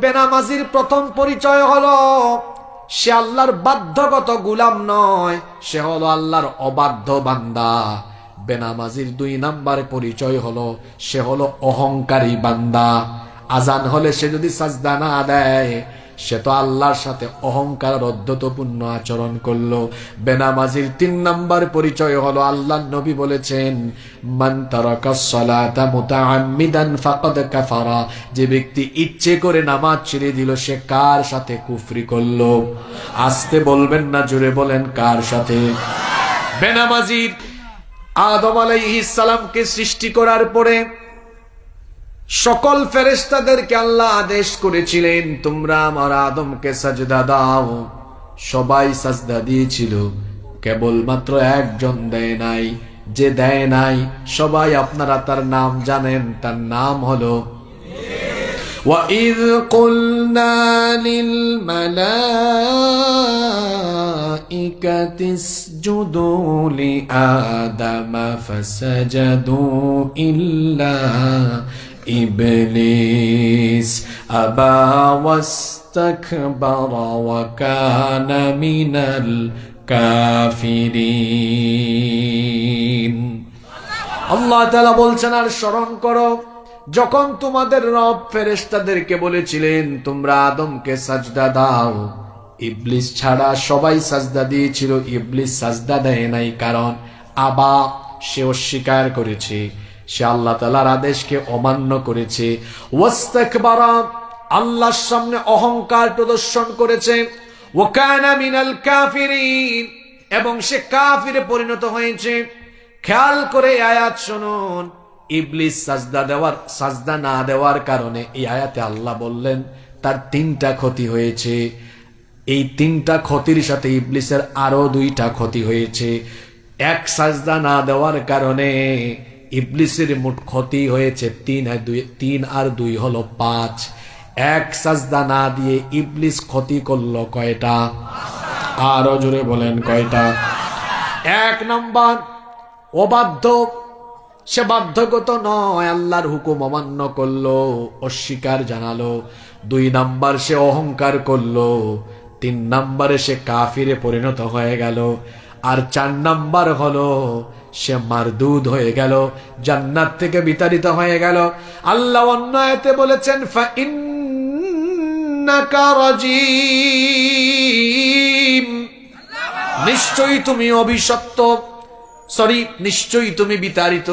বেনামাজির প্রথম পরিচয় হলো, সে আল্লাহর বাধ্যগত গুলাম নয়, সে হলো আল্লাহর অবাধ্য বান্দা। বেনামাজির দুই নাম্বার পরিচয় হলো, সে হলো অহংকারী বান্দা। আজান হলে সে যদি সাজদা না দেয় সে তো আল্লাহর সাথে অহংকার অধ্যতপূর্ণ আচরণ করল। বেনামাজির তিন নাম্বার পরিচয় হলো আল্লাহ নবী বলেছেন যে ব্যক্তি ইচ্ছে করে নামাজ ছেড়ে দিল, সে কার সাথে কুফরি করল? আসতে বলবেন না, জোরে বলেন, কার সাথে? বেনামাজির আদম আলাইহিস সালামকে সৃষ্টি করার পরে সকল ফেরেস্তাদেরকে আল্লাহ আদেশ করেছিলেন তোমরা আমার আদমকে সাজদা দাও সবাই সাজদা দিয়েছিল কেবলমাত্র একজন দেয় নাই যে দেয় নাই সবাই আপনারা তার নাম জানেন তার নাম হলো وَإِذْ قُلْنَا لِلْمَلَائِكَةِ اسْجُدُوا لِآدَمَ فَسَجَدُوا إِلَّا إِبْلِيسَ أَبَى وَاسْتَكْبَرَ وَكَانَ مِنَ الْكَافِرِينَ আল্লাহ তাআলা বলছেন আর স্মরণ করো যখন তোমাদের রব ফেরেশতাদেরকে বলেছিলেন তোমরা আদমকে সাজদা দাও ইবলিস ছাড়া সবাই সাজদা দিয়েছিল ইবলিস সাজদা দেয় নাই কারণ আবা সে অস্বীকার করেছে সে আল্লাহ তালার আদেশকে অমান্য করেছে। ওয়াস্তাকবারা, আল্লাহর সামনে অহংকার প্রদর্শন করেছে। ওয়াকানা মিনাল কাফিরিন, এবং সে কাফিরে পরিণত হয়েছে। খেয়াল করে আয়াত শুনুন। ইবলিস সাজদা দেওয়ার, সাজদা না দেওয়ার কারণে এই আয়াতে আল্লাহ বললেন, তার তিনটা ক্ষতি হয়েছে। এই তিনটা ক্ষতির সাথে ইবলিসের আরও দুইটা ক্ষতি হয়েছে। এক সাজদা না দেওয়ার কারণে ইবলিসের মোট ক্ষতি হয়েছে তিন আর দুই, তিন আর দুই হলো পাঁচ। এক সাজদা না দিয়ে ইবলিস ক্ষতি করল কয়টা? আরও জোরে বলেন কয়টা? এক নম্বর, অবাধ্য, সে বাধ্যগত নয়, আল্লাহর হুকুম অমান্য করল, অস্বীকার জানালো। দুই নাম্বার, সে অহংকার করল। তিন নাম্বারে সে কাফিরে পরিণত হয়ে গেল। আর চার নাম্বার হলো সে মারদুদ হয়ে গেল, জান্নাত থেকে বিতাড়িত হয়ে গেল। আল্লাহ অন্যায়তে বলেছেন নিশ্চয়ই তুমি অভিশপ্ত, সরি, নিশ্চয়ই তুমি বিতাড়িত।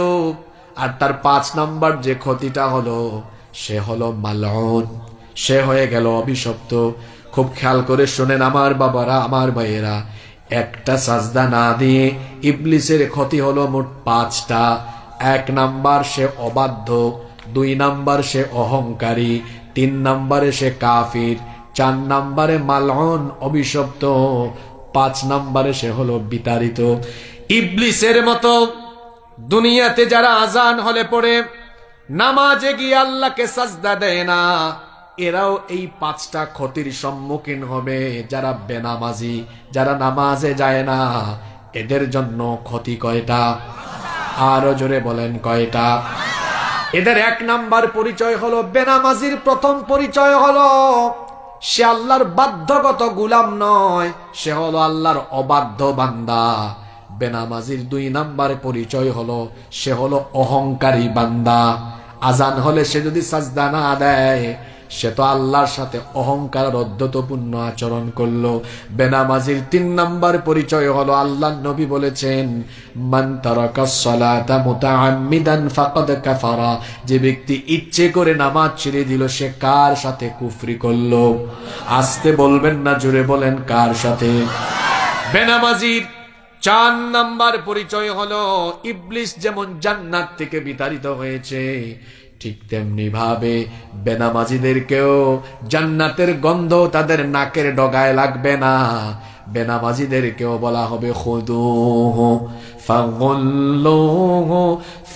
আর তার পাঁচ নাম্বার যে ক্ষতিটা হলো, সে হলো মালন সে হয়ে গেল অভিশপ্ত। খুব খেয়াল করে শোনেন আমার বাবারা, আমার ভাইয়েরা একটা সাজদা না দিয়ে ইবলিসের ক্ষতি হলো মোট পাঁচটা। এক নাম্বার সে অবাধ্য, দুই নাম্বার সে অহংকারী, তিন নাম্বারে সে কাফির, চার নাম্বারে মালন অভিশপ্ত, পাঁচ নাম্বারে সে হলো বিতাড়িত। ইবলিসের মতো দুনিয়াতে যারা আজান হলে পড়ে, নামাজে গিয়ে আল্লাহকে সাজদা দেয় না এরাও এই পাঁচটা ক্ষতির সম্মুখীন হবে, যারা বেনামাজি, যারা নামাজে যায় না। এদের জন্য ক্ষতি কয়টা? আরও জোরে বলেন কয়টা? এদের এক নাম্বার পরিচয় হলো, বেনামাজির প্রথম পরিচয় হলো, সে আল্লাহর বাধ্যগত গুলাম নয়, সে হলো আল্লাহর অবাধ্য বান্দা। বেনামাজির দুই নাম্বার পরিচয় হলো, সে হলো অহংকারী বান্দা। আজান হলে সে যদি সাজদা না দেয় সে তো আল্লাহর সাথে অহংকার অধ্যতপূর্ণ আচরণ করল। বেনামাজির তিন নাম্বার পরিচয় হলো আল্লাহ নবী বলেছেন যে ব্যক্তি ইচ্ছে করে নামাজ ছেড়ে দিল, সে কার সাথে কুফরি করল? আসতে বলবেন না, জোরে বলেন, কার সাথে? বেনামাজির চার নাম্বার পরিচয় হলো, ইবলিস যেমন জান্নাত থেকে বিতাড়িত হয়েছে ঠিক তেমনি ভাবে বেনামাজিদেরকেও জান্নাতের গন্ধ তাদের নাকের ডগায় লাগবে না বেনামাজিদেরকেও বলা হবে খুদুহু ফাগুল্লুহু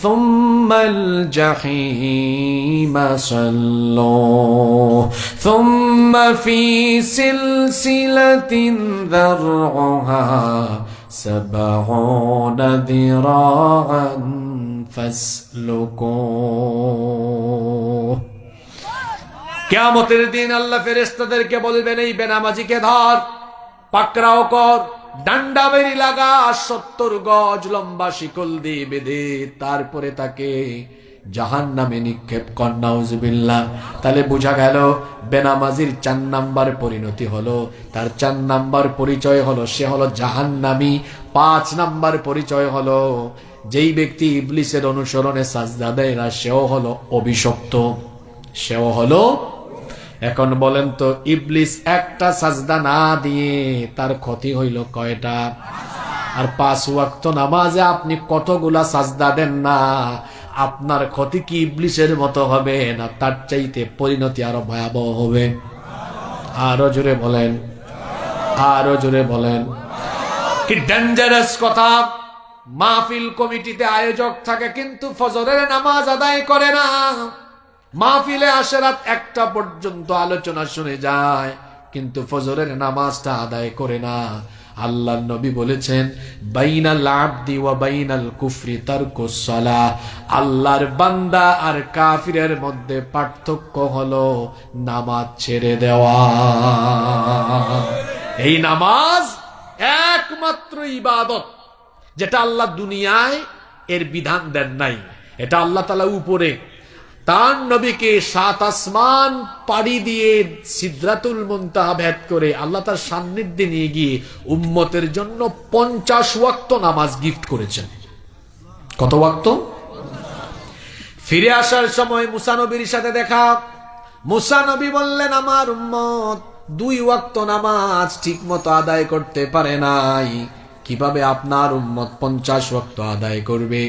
সুম্মাল জাহিমা সাল্লুহু সুম্মা ফি সিলসিলাতিন যারউহা سبعون ذراعا فاسلكوه কেয়ামতের দিন আল্লাহ ফেরেস্তাদেরকে বলবেন, এই বেনামাজিকে ধর, পাকড়াও কর, ডান্ডা বেরি লাগা, সত্তর গজ লম্বা শিকল দিয়ে বেঁধে তারপরে তাকে জাহান নামে নিক্ষেপ কর, নাউজুবিল্লাহ। তাহলে বোঝা গেল, বেনামাজির চার নাম্বার পরিণতি হলো, তার চার নাম্বার পরিচয় হলো, সে হলো জাহান্নামি। পাঁচ নাম্বার পরিচয় হলো যেই ব্যক্তি ইবলিসের অনুসরণে সাজদা দেয় না, সেও হলো অভিশপ্ত। সেও হলো এখন বলেন তো, ইবলিস একটা সাজদা না দিয়ে তার ক্ষতি হইল কয়টা? আর পাঁচ ওয়াক্ত নামাজে আপনি কতগুলা সাজদা দেন না? আপনার ক্ষতি কি ইবলিসের মতো হবে না তার চাইতে পরিণতি আরও ভয়াবহ হবে? আরও জোরে বলেন, আরও জোরে বলেন। কি ডেঞ্জারাস কথা। মাহফিল কমিটিতে আয়োজক থাকে, কিন্তু ফজরের নামাজ আদায় করে না। মাহফিলে আসে রাত একটা পর্যন্ত আলোচনা শুনে যায়, কিন্তু ফজরের নামাজটা আদায় করে না। আল্লাহ নবী বলেছেন, বাইনাল আবদি ওয়া বাইনাল কুফরি তারকুস সালাহ। আল্লাহর বান্দা আর কাফিরের মধ্যে পার্থক্য হলো নামাজ ছেড়ে দেওয়া। এই নামাজ একমাত্র ইবাদত। যেটা আল্লাহ দুনিয়ায় এর বিধান দেন নাই। এটা আল্লাহ তালা উপরে। তার নবীকে সাত আসমান পাড়ি দিয়ে সিদ্রাতুল মুনতাহা ভেদ করে আল্লাহ তার সান্নিধ্যে নিয়ে গিয়ে উম্মতের জন্য পঞ্চাশ ওয়াক্ত নামাজ গিফট করেছেন। কত ওয়াক্ত? ফিরে আসার সময় মুসানবীর সাথে দেখা। মুসানবী বললেন, আমার উম্মত দুই ওয়াক্ত নামাজ ঠিক মতো আদায় করতে পারে নাই। কীভাবে আপনার উম্মত পঞ্চাশ রক্ত আদায় করবে?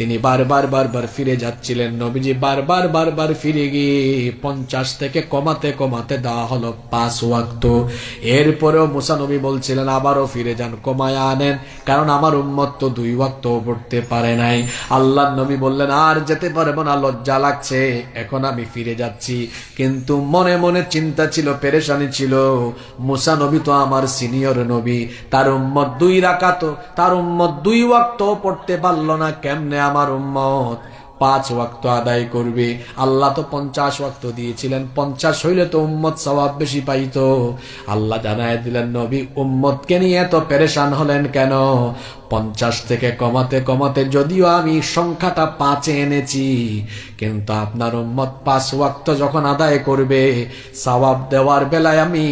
তিনি বারবার বারবার ফিরে যাচ্ছিলেন। নবীজি বারবার বারবার ফিরে গিয়ে পঞ্চাশ থেকে কমাতে কমাতে দেওয়া হলো পাঁচ ওয়াক্ত। এরপরেও মুসানবী বলছিলেন, আবারও ফিরে যান, কমায় আনেন, কারণ আমার উম্মত তো দুই ওয়াক্ত পড়তে পারে নাই। আল্লাহ নবী বললেন, আর যেতে পারব না, লজ্জা লাগছে, এখন আমি ফিরে যাচ্ছি। কিন্তু মনে মনে চিন্তা ছিল, পেরেশানি ছিল। মুসা নবী তো আমার সিনিয়র নবী, তার উম্মত দুই রাকাত তার উম্মত দুই ওয়াক্ত পড়তে পারল না, কেমনে আমার উম্মত, পাঁচ ওয়াক্ত আদায় করবে। আল্লাহ তো পঞ্চাশ ওয়াক্ত দিয়েছিলেন, পঞ্চাশ হইলে তো উম্মত সবাব বেশি পাইতো। আল্লাহ জানায় দিলেন, নবী, উম্মতকে নিয়ে এত পেরেশান হলেন কেন? পঞ্চাশ থেকে কমাতে কমাতে যদিও আমি সংখ্যাটা পাঁচে এনেছি, কিন্তু আপনার উম্মত পাঁচ ওয়াক্ত যখন আদায় করবে, সওয়াব দেওয়ার বেলায় আমি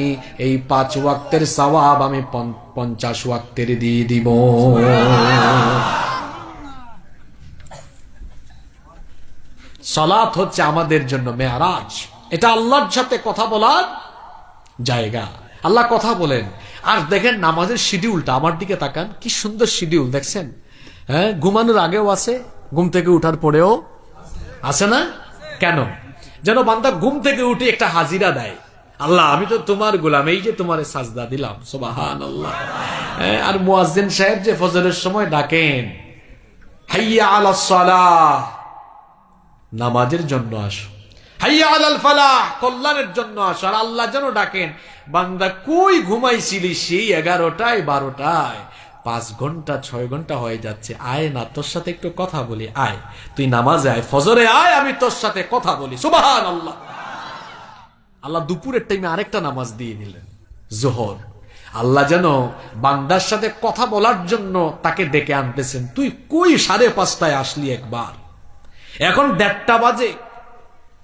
এই পাঁচ ওয়াক্তের সওয়াব আমি পঞ্চাশ ওয়াক্তের দিয়ে দিব। সলাৎ হচ্ছে আমাদের জন্য মেয়ারাজ এটা আল্লাহর সাথে কথা বলার জায়গা। আল্লাহ কথা বলেন। আর দেখেন নামাজের শিডিউলটা আমার দিকে তাকান কি সুন্দর শিডিউল দেখছেন? হ্যাঁ ঘুমানোর আগেও আছে ঘুম থেকে উঠার পরেও আছে না? কেন? যেন বান্দা ঘুম থেকে উঠে একটা হাজিরা দেয়। আল্লাহ আমি তো তোমার গোলাম এই যে তোমার সাজদা দিলাম সোবাহান আল্লাহ হ্যাঁ, আর মুয়াজ্জিন সাহেব যে ফজরের সময় ডাকেন হাইয়া আলা সালাহ। নামাজের জন্য আসো। হাইয়া আলাল ফালাহ, কল্যাণের জন্য আসো। আর আল্লাহ যেন ডাকেন, বান্দা কই ঘুমাইছিলি সেই এগারোটায়, বারোটায়? পাঁচ ঘণ্টা, ছয় ঘণ্টা হয়ে যাচ্ছে। আয় না, তোর সাথে একটু কথা বলি, আয়। তুই নামাজে আয়, ফজরে আয়, আমি তোর সাথে কথা বলি। সুবাহান আল্লাহ আল্লাহ দুপুরের টাইমে আরেকটা নামাজ দিয়ে দিলেন, জোহর। আল্লাহ যেন বান্দার সাথে কথা বলার জন্য তাকে ডেকে আনতেছেন। তুই কই সাড়ে পাঁচটায় আসলি একবার? এখন দেড়টা বাজে।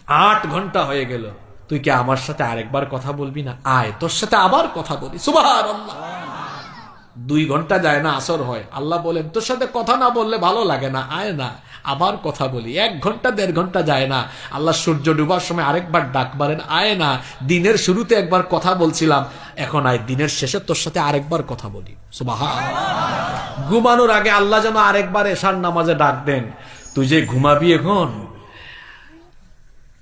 আট ঘণ্টা হয়ে গেল। তুই কি আমার সাথে আরেকবার কথা বলবি না? আয়, তোর সাথে আবার কথা বলি। সুবাহ দুই ঘণ্টা যায় না, আসর হয়। আল্লাহ বলেন, তোর সাথে কথা না বললে ভালো লাগে না। আয় না, আবার কথা বলি। এক ঘণ্টা, দেড় ঘণ্টা যায় না। আল্লাহ সূর্য ডুবার সময় আরেকবার ডাক মারেন, আয় না, দিনের শুরুতে একবার কথা বলছিলাম। এখন আয়, দিনের শেষে তোর সাথে আরেকবার কথা বলি। সুবাহ ঘুমানোর আগে আল্লাহ যেন আরেকবার এশার নামাজে ডাক দেন। তুই যে ঘুমাবি এখন?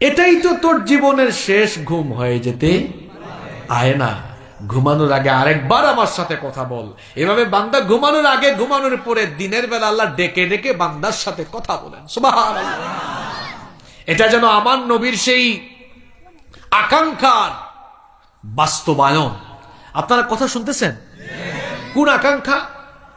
এটাই তো তোর জীবনের শেষ ঘুম হয়ে যেতে আয় না। ঘুমানোর আগে আরেকবার আমার সাথে কথা বল। এভাবে বান্দা ঘুমানোর আগে, ঘুমানোর পরে দিনের বেলা আল্লাহ ডেকে ডেকে বান্দার সাথে কথা বলেন। এটা যেন আমার নবীর সেই আকাঙ্ক্ষার বাস্তবায়ন। আপনারা কথা শুনতেছেন? কোন আকাঙ্ক্ষা?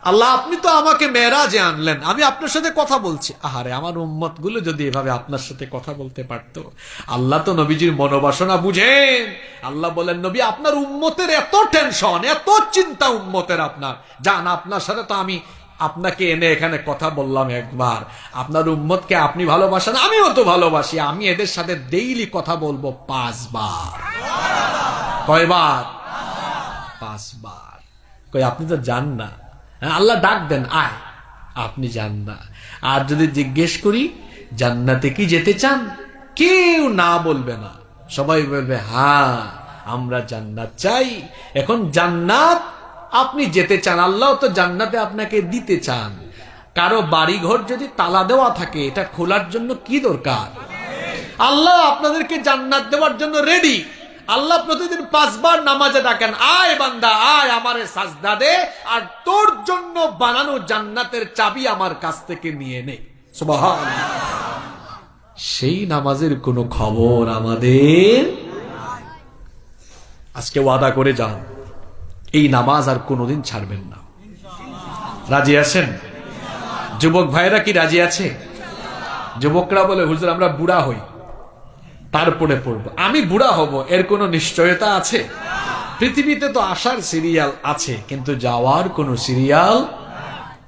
আল্লাহ, আপনি তো আমাকে মেয়েরাজে আনলেন। আমি আপনার সাথে কথা বলছি। আহারে, আমার উম্মতগুলো যদি এভাবে আপনার সাথে কথা বলতে পারতো। আল্লাহ তো নবীজির মনোবাসনা বুঝেন। আল্লাহ বলেন, নবী, আপনার উম্মতের এত টেনশন এত চিন্তা উম্মতের আপনার। জান, আপনার সাথে তো আমি আপনাকে এনে এখানে কথা বললাম একবার। আপনার উম্মতকে আপনি ভালোবাসেন, আমিও তো ভালোবাসি। আমি এদের সাথে ডেইলি কথা বলব পাঁচবার। কয়বার? পাঁচবার। কই, আপনি তো যান না। আল্লাহ ডাক দেন, আয়। আপনি যান না আর যদি জিজ্ঞেস করি, জান্নাতে কি যেতে চান? কেউ না বলবে না। সবাই বলবে হ্যাঁ আমরা জান্নাত চাই। এখন জান্নাত, আপনি যেতে চান, আল্লাহ তো জান্নাতে আপনাকে দিতে চান। কারও বাড়িঘর যদি তালা দেওয়া থাকে, এটা খোলার জন্য কি দরকার? আল্লাহ আপনাদেরকে জান্নাত দেওয়ার জন্য রেডি আল্লাহ প্রতিদিন পাঁচবার নামাজে ডাকেন, আয় বান্দা, আয় আমারে সাজদা দে, আর তোর জন্য বানানো জান্নাতের চাবি আমার কাছ থেকে নিয়ে নে। সেই নামাজের কোনো খবর আমাদের আজকে ওয়াদা করে যান, এই নামাজ আর কোনোদিন ছাড়বেন না। রাজি আছেন? যুবক ভাইরা কি রাজি আছে? যুবকরা বলে, হুজুর, আমরা বুড়া হই। তারপরে পড়ব আমি বুড়া হব, এর কোনো নিশ্চয়তা আছে? পৃথিবীতে তো আসার সিরিয়াল আছে, কিন্তু যাওয়ার কোনো সিরিয়াল